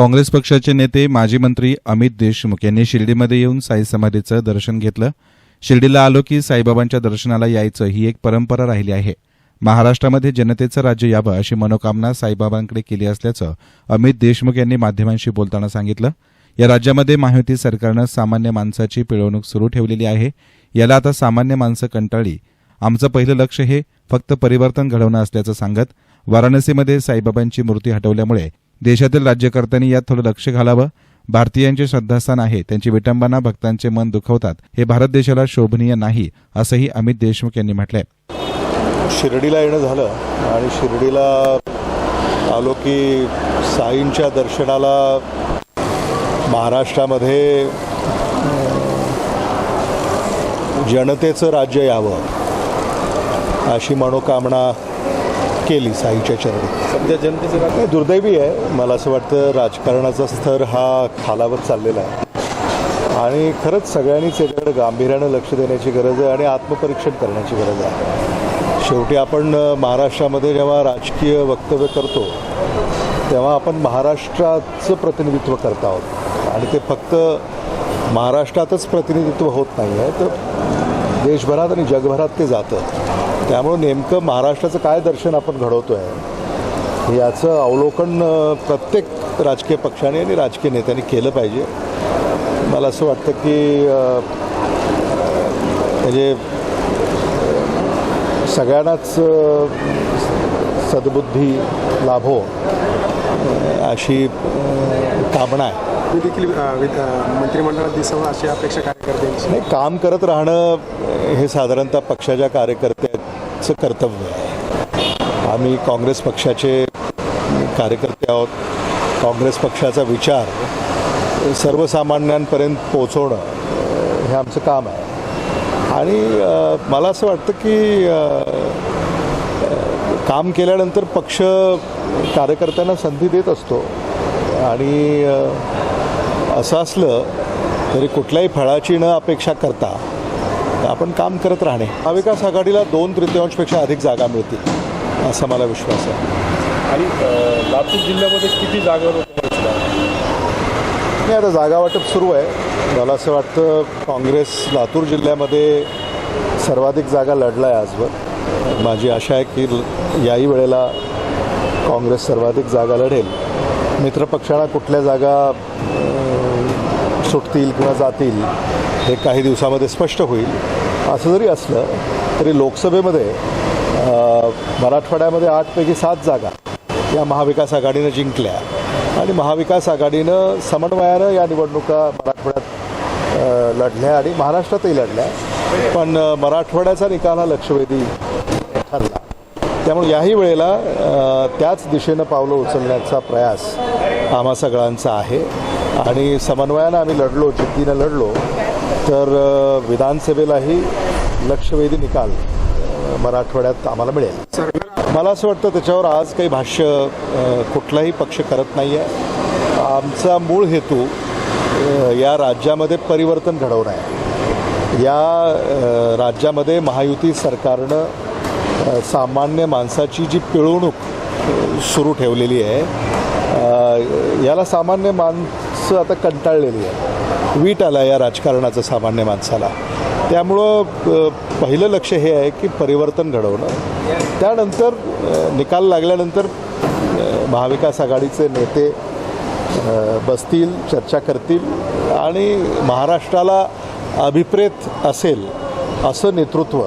काँग्रेस पक्षाचे नेते माजी मंत्री अमित देशमुख यांनी शिर्डीमध्ये येऊन साई समाधीचं दर्शन घेतलं. शिर्डीला आलो की साईबाबांच्या दर्शनाला यायचं ही एक परंपरा राहिली आहे. महाराष्ट्रामध्ये जनतेचं राज्य यावं अशी मनोकामना साईबाबांकडे केली असल्याचं अमित देशमुख यांनी माध्यमांशी बोलताना सांगितलं. या राज्यामध्ये महायुती सरकारनं सामान्य माणसाची पिळवणूक सुरू ठेवलेली आहे. याला आता सामान्य माणसं कंटाळली. आमचं पहिलं लक्ष हे फक्त परिवर्तन घडवणं असल्याचं सांगत वाराणसीमध्ये साईबाबांची मूर्ती हटवल्यामुळे देशातील राज्यकर्त्यांनी यात थोडं लक्ष घालावं. भारतीयांचे श्रद्धास्थान आहे. त्यांची विटंबना भक्तांचे मन दुखवतात. हे भारत देशाला शोभनीय नाही असंही अमित देशमुख यांनी म्हटलंय. शिर्डीला येणं झालं आणि शिर्डीला आलो की साईंच्या दर्शनाला महाराष्ट्रामध्ये जनतेचं राज्य यावं अशी मनोकामना केली साईच्या चरणी. सध्या जनतेचं दुर्दैवी आहे. मला असं वाटतं राजकारणाचा स्तर हा खालावत चाललेला आहे. आणि खरंच सगळ्यांनीच याच्याकडे गांभीर्यानं लक्ष देण्याची गरज आहे आणि आत्मपरीक्षण करण्याची गरज आहे. शेवटी आपण महाराष्ट्रामध्ये जेव्हा राजकीय वक्तव्य करतो तेव्हा आपण महाराष्ट्राचं प्रतिनिधित्व करत आहोत. आणि ते फक्त महाराष्ट्रातच प्रतिनिधित्व होत नाही आहे तर देशभरात आणि जगभरात ते जातं. त्यामुळं नेमकं महाराष्ट्राचं काय दर्शन आपण घडवतो आहे याचं अवलोकन प्रत्येक राजकीय पक्षाने आणि राजकीय नेत्यांनी केलं पाहिजे. मला असं वाटतं की म्हणजे सगळ्यांनाच सद्बुद्धी लाभो अशी कामना आहे. मी देखील मंत्रिमंडळात दिसावं अशी अपेक्षा कार्यकर्त्यांची. नाही काम करत राहणं हे साधारणतः पक्षाच्या चं कर्तव्य आहे. आम्ही काँग्रेस पक्षाचे कार्यकर्ते आहोत. काँग्रेस पक्षाचा विचार सर्वसामान्यांपर्यंत पोचवणं हे आमचं काम आहे. आणि मला असं वाटतं की काम केल्यानंतर पक्ष कार्यकर्त्यांना संधी देत असतो. आणि असं असलं तरी कुठल्याही फळाची न अपेक्षा करता आपण काम करत राहणे. महाविकास आघाडीला दोन तृतीयांशपेक्षा अधिक जागा मिळतील असा मला विश्वास आहे. आणि लातूर जिल्ह्यामध्ये किती होतं नाही आता जागा वाटप सुरू आहे. मला असं वाटतं काँग्रेस लातूर जिल्ह्यामध्ये सर्वाधिक जागा लढला आहे आजवर. माझी आशा आहे की याही वेळेला काँग्रेस सर्वाधिक जागा लढेल. मित्रपक्षांना कुठल्या जागा सुटतील किंवा जातील हे काही दिवसामध्ये स्पष्ट होईल. असं जरी असलं तरी लोकसभेमध्ये मराठवाड्यामध्ये आठपैकी सात जागा या महाविकास आघाडीनं जिंकल्या. आणि महाविकास आघाडीनं समन्वयानं या निवडणुका मराठवाड्यात लढल्या आणि महाराष्ट्रातही लढल्या. पण मराठवाड्याचा निकाल हा लक्षवेधी ठरला. त्यामुळे याही वेळेला त्याच दिशेनं पावलं उचलण्याचा प्रयास आम्हा सगळ्यांचा आहे. आणि समन्वयानं आम्ही लढलो जिद्दीनं लढलो तर विधानसभेलाही लक्षवेधी निकाल मराठवाड्यात आम्हाला मिळेल. मला असं वाटतं त्याच्यावर आज काही भाष्य कुठलाही पक्ष करत नाही आहे आमचा मूळ हेतू या राज्यामध्ये परिवर्तन घडवणं आहे. या राज्यामध्ये महायुती सरकारनं सामान्य माणसाची जी पिळवणूक सुरू ठेवलेली आहे याला सामान्य माणसं आता कंटाळलेली आहे वीट आला या राजकारणाचं सामान्य माणसाला. त्यामुळं पहिलं लक्ष हे आहे की परिवर्तन घडवणं. त्यानंतर निकाल लागल्यानंतर महाविकास आघाडीचे नेते बसतील चर्चा करतील आणि महाराष्ट्राला अभिप्रेत असेल असं नेतृत्व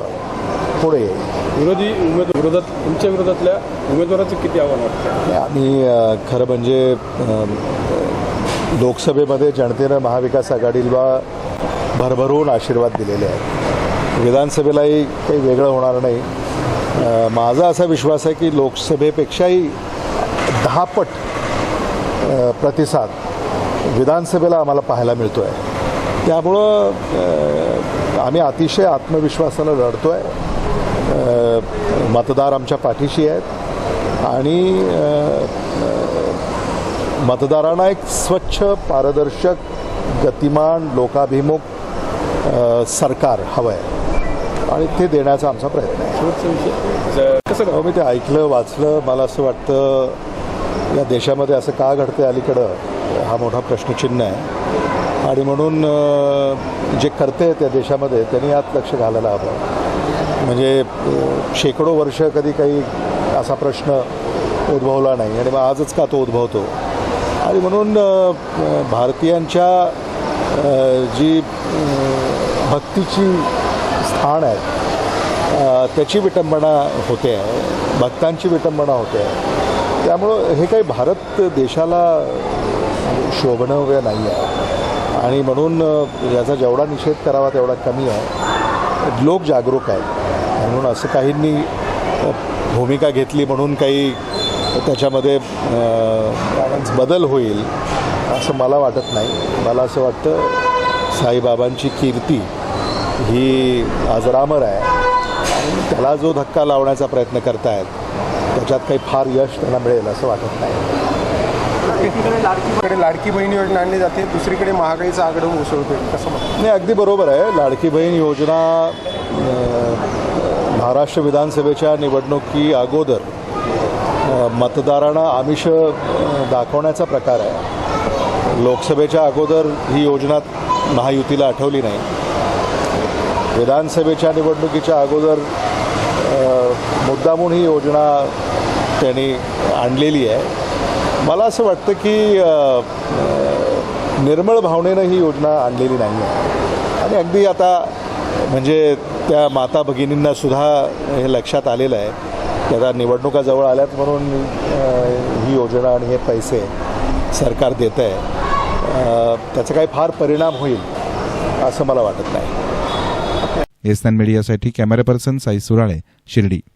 पुढे येईल. विरोधी उमेद विरोधात तुमच्या विरोधातल्या उमेदवाराचं किती आव्हान वाटतं? आणि खरं म्हणजे लोकसभेमध्ये जनतेनं महाविकास आघाडीला भरभरून आशीर्वाद दिलेले आहेत. विधानसभेलाही काही वेगळं होणार नाही. माझा असा विश्वास आहे की लोकसभेपेक्षाही दहा पट प्रतिसाद विधानसभेला आम्हाला पाहायला मिळतो आहे त्यामुळं आम्ही अतिशय आत्मविश्वासानं लढतो आहे मतदार आमच्या पाठीशी आहेत. आणि मतदारांना एक स्वच्छ पारदर्शक गतिमान लोकाभिमुख सरकार हवं आहे आणि ते देण्याचा आमचा प्रयत्न आहे. कसं मी ते ऐकलं वाचलं. मला असं वाटतं या देशामध्ये असं का घडतं अलीकडं हा मोठा प्रश्नचिन्ह आहे. आणि म्हणून जे करते त्या देशामध्ये त्यांनी यात लक्ष घालायला हवं. म्हणजे शेकडो वर्ष कधी काही असा प्रश्न उद्भवला नाही आणि मग आजच का तो उद्भवतो? आणि म्हणून भारतीयांच्या जी भक्तीची स्थान आहे त्याची विटंबना होते आहे भक्तांची विटंबना होते. आहे त्यामुळं हे काही भारत देशाला शोभणं नाही आहे आणि म्हणून याचा जेवढा निषेध करावा तेवढा कमी आहे. लोक जागरूक आहेत. म्हणून असं काहींनी भूमिका घेतली म्हणून काही त्याच्यामध्ये बदल होईल असं मला वाटत नाही. मला असं वाटतं साईबाबांची कीर्ती ही अजरामर आहे. आणि त्याला जो धक्का लावण्याचा प्रयत्न करतायत त्याच्यात काही फार यश त्यांना मिळेल असं वाटत नाही. एकीकडे लाडकी बहीण योजना आणली जाते दुसरीकडे महागाईचा आकडा उसळतोय कसं नाही अगदी बरोबर आहे. लाडकी बहीण योजना महाराष्ट्र विधानसभेच्या निवडणुकी अगोदर मतदारांना आमिष दाखवण्याचा प्रकार आहे. लोकसभेच्या अगोदर ही योजना महायुतीला आठवली नाही. विधानसभेच्या निवडणुकीच्या अगोदर मुद्दामून ही योजना त्यांनी आणलेली आहे. मला असं वाटतं की निर्मळ भावनेनं ही योजना आणलेली नाही आहे. आणि अगदी आता म्हणजे त्या माता भगिनींना सुद्धा हे लक्षात आलेलं आहे की आता निवडणुका जवळ आल्यात म्हणून ही योजना आणि हे पैसे सरकार देतं आहे. त्याचा काही फार परिणाम होईल असं मला वाटत नाही. एसनान मीडियासाठी कॅमेरा पर्सन साई सुराळे शिर्डी.